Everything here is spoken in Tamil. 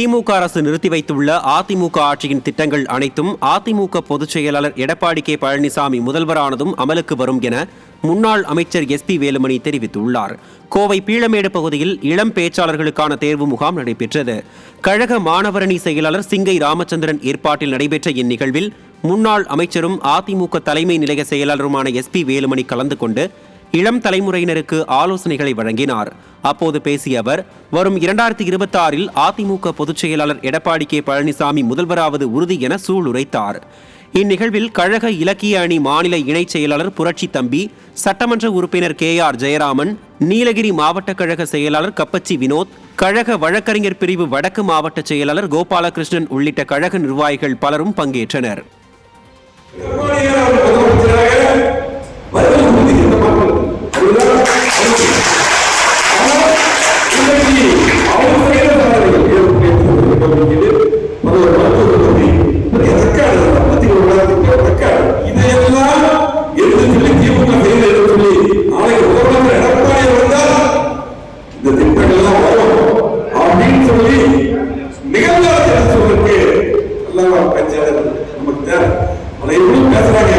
திமுக அரசு நிறுத்தி வைத்துள்ள அதிமுக ஆட்சியின் திட்டங்கள் அனைத்தும் அதிமுக பொதுச் செயலாளர் எடப்பாடி கே பழனிசாமி முதல்வரானதும் அமலுக்கு வரும் என முன்னாள் அமைச்சர் எஸ் பி வேலுமணி தெரிவித்துள்ளார். கோவை பீளமேடு பகுதியில் இளம் பேச்சாளர்களுக்கான தேர்வு முகாம் நடைபெற்றது. கழக மாணவரணி செயலாளர் சிங்கை ராமச்சந்திரன் ஏற்பாட்டில் நடைபெற்ற இந்நிகழ்வில் முன்னாள் அமைச்சரும் அதிமுக தலைமை நிலைய செயலாளருமான எஸ் பி வேலுமணி கலந்து கொண்டு இளம் தலைமுறையினருக்கு ஆலோசனைகளை வழங்கினார். அப்போது பேசிய அவர் வரும் இரண்டாயிரத்தி இருபத்தி ஆறில் அதிமுக பொதுச் செயலாளர் எடப்பாடி கே. பழனிசாமி முதல்வராவது உறுதி என சூளுரைத்தார். இந்நிகழ்வில் கழக இலக்கிய அணி மாநில இணைச் செயலாளர் புரட்சி தம்பி சட்டமன்ற உறுப்பினர் கே. ஆர். ஜெயராமன் நீலகிரி மாவட்ட கழக செயலாளர் கப்பச்சி வினோத் கழக வழக்கறிஞர் பிரிவு வடக்கு மாவட்ட செயலாளர் கோபாலகிருஷ்ணன் உள்ளிட்ட கழக நிர்வாகிகள் பலரும் பங்கேற்றனர். Thank you.